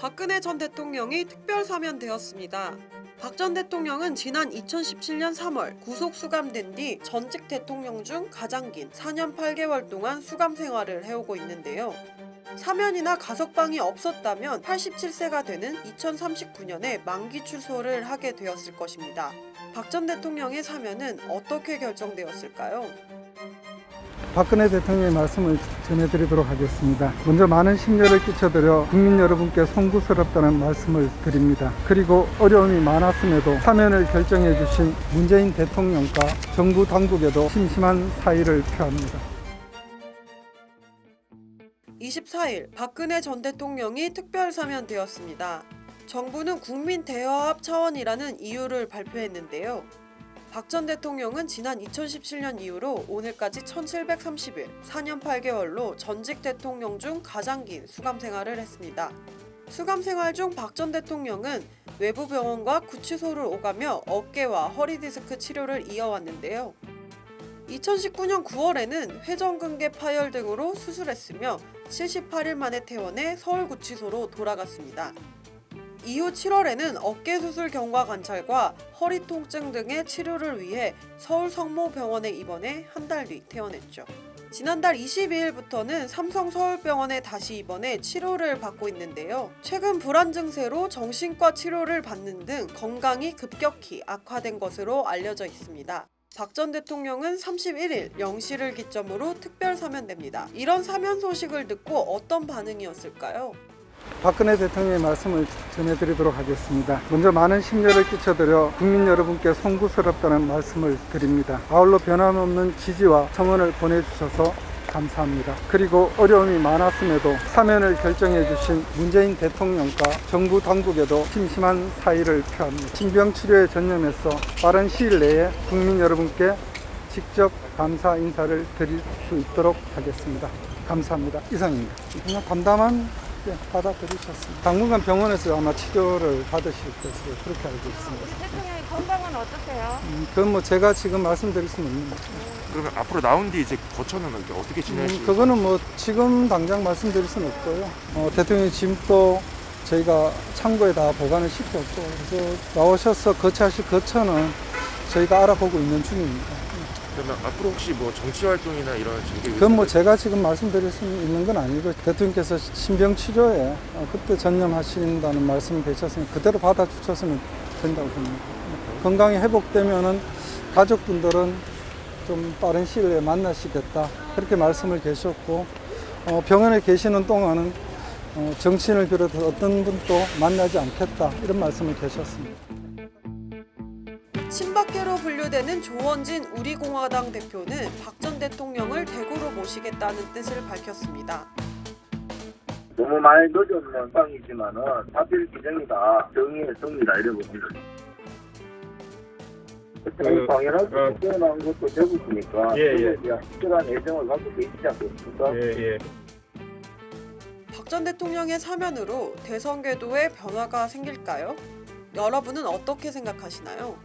박근혜 전 대통령이 특별 사면되었습니다. 박 전 대통령은 지난 2017년 3월 구속 수감된 뒤 전직 대통령 중 가장 긴 4년 8개월 동안 수감 생활을 해오고 있는데요. 사면이나 가석방이 없었다면 87세가 되는 2039년에 만기 출소를 하게 되었을 것입니다. 박 전 대통령의 사면은 어떻게 결정되었을까요? 박근혜 대통령의 말씀을 전해드리도록 하겠습니다. 먼저 많은 심려를 끼쳐드려 국민 여러분께 송구스럽다는 말씀을 드립니다. 그리고 어려움이 많았음에도 사면을 결정해 주신 문재인 대통령과 정부 당국에도 심심한 사의를 표합니다. 24일 박근혜 전 대통령이 특별 사면되었습니다. 정부는 국민 대화합 차원이라는 이유를 발표했는데요. 박 전 대통령은 지난 2017년 이후로 오늘까지 1730일, 4년 8개월로 전직 대통령 중 가장 긴 수감 생활을 했습니다. 수감 생활 중 박 전 대통령은 외부 병원과 구치소를 오가며 어깨와 허리 디스크 치료를 이어왔는데요. 2019년 9월에는 회전근개 파열 등으로 수술했으며 78일 만에 퇴원해 서울구치소로 돌아갔습니다. 이후 7월에는 어깨 수술 경과 관찰과 허리 통증 등의 치료를 위해 서울 성모병원에 입원해 한 달 뒤 퇴원했죠. 지난달 22일부터는 삼성 서울병원에 다시 입원해 치료를 받고 있는데요. 최근 불안 증세로 정신과 치료를 받는 등 건강이 급격히 악화된 것으로 알려져 있습니다. 박 전 대통령은 31일 0시를 기점으로 특별 사면됩니다. 이런 사면 소식을 듣고 어떤 반응이었을까요? 박근혜 대통령의 말씀을 전해드리도록 하겠습니다. 먼저 많은 심려를 끼쳐드려 국민 여러분께 송구스럽다는 말씀을 드립니다. 아울러 변함없는 지지와 청원을 보내주셔서 감사합니다. 그리고 어려움이 많았음에도 사면을 결정해 주신 문재인 대통령과 정부 당국에도 심심한 사의를 표합니다. 징병 치료에 전념해서 빠른 시일 내에 국민 여러분께 직접 감사 인사를 드릴 수 있도록 하겠습니다. 감사합니다. 이상입니다. 그냥 담담한 예, 받아들이셨습니다. 당분간 병원에서 아마 치료를 받으실 것으로 그렇게 알고 있습니다. 대통령의 건강은 어떠세요? 음, 그건 뭐 제가 지금 말씀드릴 수는 없는 거죠. 그러면 앞으로 나온 뒤 이제 거처는 이렇게 어떻게 지내실 음, 그거는 뭐 지금 당장 말씀드릴 수는 없고요. 어, 대통령의 짐도 저희가 창고에 다 보관을 시켰고 그래서 나오셔서 거처하실 거처는 저희가 알아보고 있는 중입니다. 그러면 앞으로 혹시 뭐 정치 활동이나 이런 정계 그건 뭐 제가 지금 말씀드릴 수 있는 건 아니고 대통령께서 신병 치료에 어, 그때 전념하신다는 말씀을 되셨으니 그대로 받아주셨으면 된다고 봅니다. 건강이 회복되면은 가족분들은 좀 빠른 시일 내에 만나시겠다 그렇게 말씀을 계셨고 어, 병원에 계시는 동안은 어, 정치인을 비롯해서 어떤 분도 만나지 않겠다 이런 말씀을 계셨습니다. 친박계로 분류되는 조원진 우리공화당 대표는 박 전 대통령을 대구로 모시겠다는 뜻을 밝혔습니다. 너무 많이 늦은 상황이지만은 사실 기정이다 정의의 승리다 이래 봅니다. 그, 당연하게 어. 뛰어난 것도 되고 있으니까 예, 예. 특별한 애정을 갖고 계시지 않겠습니까? 예, 예. 박 전 대통령의 사면으로 대선 궤도에 변화가 생길까요? 여러분은 어떻게 생각하시나요?